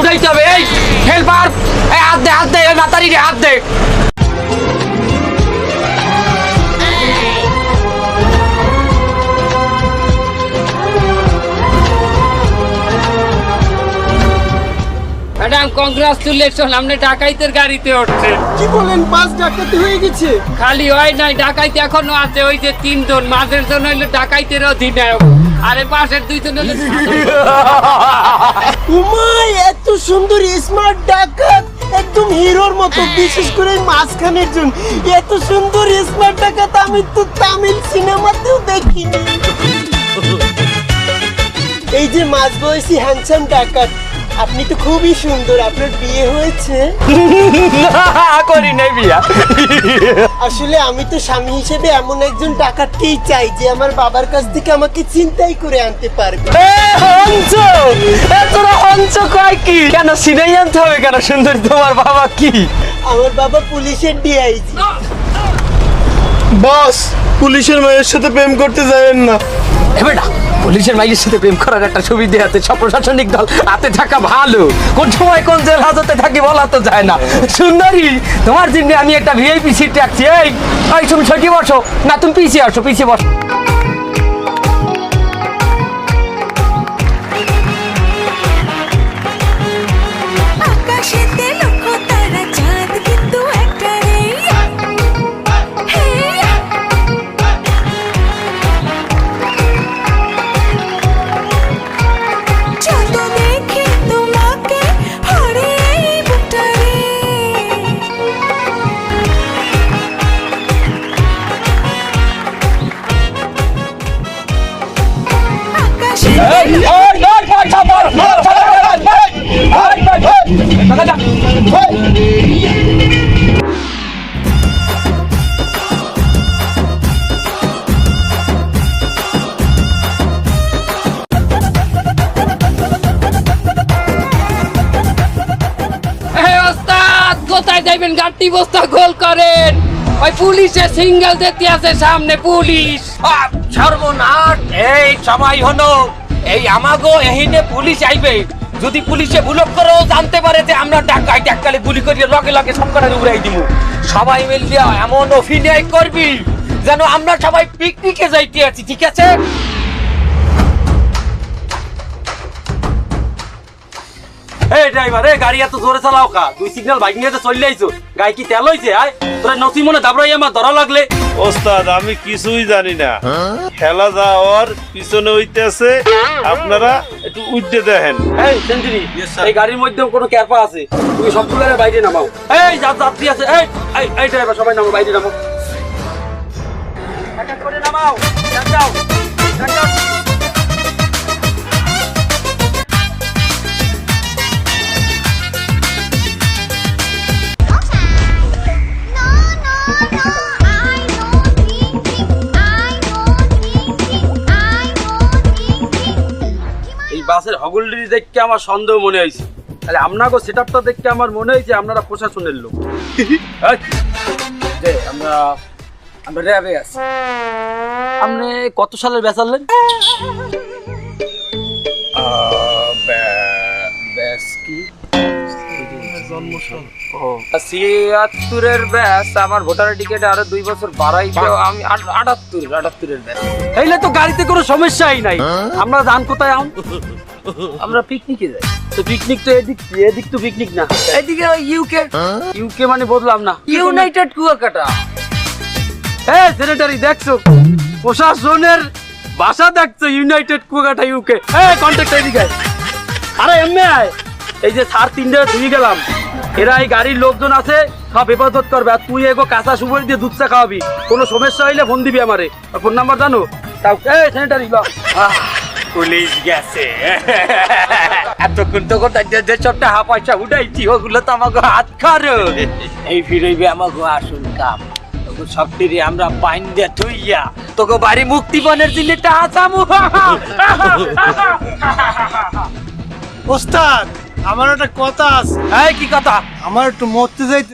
উঠাইতে হবে। এই হেল্পার এই হাত দে হাত দে ওই মাতারি রে হাত দে। ম্যাডাম কংগ্রাচুলেশন আপনি ডাকাইতের গাড়িতে উঠছে কি বলেন বাস ডাকাতি হয়ে গেছে? খালি হয় নাই ডাকাইতে এখনও আছে ওই যে তিনজন মাঝের জন হইল ডাকাইতের অধিনায়ক। আরে পাশের দুইজন হইল উমাই এত সুন্দর স্মার্ট ডাকাত একদম হিরোর মতো বিশেষ করে মাঝখানের জন এত সুন্দর স্মার্ট ডাকাত আমি তো তামিল সিনেমাতেও দেখিনি। এই যে মাঝ বয়সী হ্যান্ডসাম ডাকাত আপনি তো খুবই সুন্দর আপনার বিয়ে হয়েছে। করি নাই বিয়া। আসলে আমি তো স্বামী হিসেবে এমন একজন ডাকাতকেই চাই যে আমার বাবার কাছ থেকে আমাকে চিন্তাই করে আনতে পারবে। হংস তোরা হংস কয় কি? কেন সিনেই আনতে হবে কেন? সুন্দর তোমার বাবা কি? আমার বাবা পুলিশের ডিআইজি বস পুলিশের মায়ের সাথে প্রেম করতে যাবেন না। এবার না পুলিশের মাইয়ের সাথে প্রেম করার একটা সুবিধা আছে সব প্রশাসনিক দল, হাতে থাকা ভালো। কোন সময় কোন জেল হাজতে থাকি বলা তো যায় না। সুন্দরী, তোমার জন্য আমি একটা ভিআইপি সিট রাখছি, এই। তুমি ছুটি বসো? না, তুমি পিছিয়ে আসো পিছিয়ে বসো। যাইবেন গাড়ি বস্তা গোল করেন। ওই পুলিশে সিঙ্গেল দেখতে আছে সামনে পুলিশ। সর্বনাশ। এই সময় হলো। এই আমাগো এহিনে পুলিশ আইবে। যদি পুলিশে ভুলক করেও জানতে পারে যে আমরা ডাকাই ডাকালে গুলি করিয়ে লগে লগে সব কটা উড়াই দিব সবাই মিলিয়ে এমন অভিনয় করবি, যেন আমরা সবাই পিকনিকে যাইতে আছি, ঠিক আছে? এই ড্রাইভার এই গাড়ি এত জোরে চালাও কা? দুই সিগন্যাল বাইক নিয়ে চলে আইছো। কি তেল হইছে আয়? তোরা নসি মনে দাবড়াই আমার ধরা লাগলে। ওস্তাদ আমি কিছুই জানি না। খেলা যাওয়ার পিছনে হইতেছে আপনারা একটু উঠতে দেখেন। এই এই গাড়ির মধ্যে কোনো ক্যারপা আছে? তুমি সবগুলো বাইরে নামাও। এই যা যাত্রী আছে এই এই এই ড্রাইভার সবাই নামো বাইরে নামো। এক এক করে নামাও যাও, যাও। এই হগলডি দেখে আমার সন্দেহ মনে হয়েছে। তাহলে আপনাকে সেট আপটা দেখে আমার মনে হয়েছে আপনারা প্রশাসনের লোক। এই, যে আমরা আমরা র্যাবে আছি। আপনি কত সালের বেচালেন ছিয়াত্তরের ব্যাস আমার ভোটার টিকিট আরও দুই বছর বাড়াই আমি আট- আটাত্তর আটাত্তরের ব্যাস এইলে তো গাড়িতে কোনো সমস্যাই নাই। আমরা যান কোথায় আম? আমরা পিকনিকে যাই। তো পিকনিক তো এদিক এদিক তো পিকনিক না। এদিকে ইউকে ইউকে মানে বললাম না। ইউনাইটেড কুয়াকাটা। হ্যাঁ সেক্রেটারি দেখছ? প্রশাসনের ভাষা দেখছ ইউনাইটেড কুয়াকাটা ইউকে হ্যাঁ কন্ট্যাক্ট এদিকে আরে, এমনি আয়। এই যে সার তিনটে ধুয়ে গেলাম। এরা এই গাড়ির লোকজন আছে, সব হেফাজত করবে। আর তুই এগো কাঁচা সুবরি দিয়ে দুধ চা খাওয়াবি। কোনো সমস্যা হইলে ফোন দিবি আমারে। ফোন নাম্বার জানো? তাও এই স্যানিটারি ল পুলিশ গেছে। এতক্ষণ তো কথা যে পয়সা উঠাইছি ওগুলো তো আমাকে হাত খারো। এই ফিরইবে আমাকে আসল কাম। তোকে সবটিরে আমরা পাইন দিয়ে থইয়া তোকে বাড়ি মুক্তিপণের জন্য টাকা চামু ওস্তাদ আমার একটা কথা আছে। এই কি কথা? আমার একটু মরতে যাইতে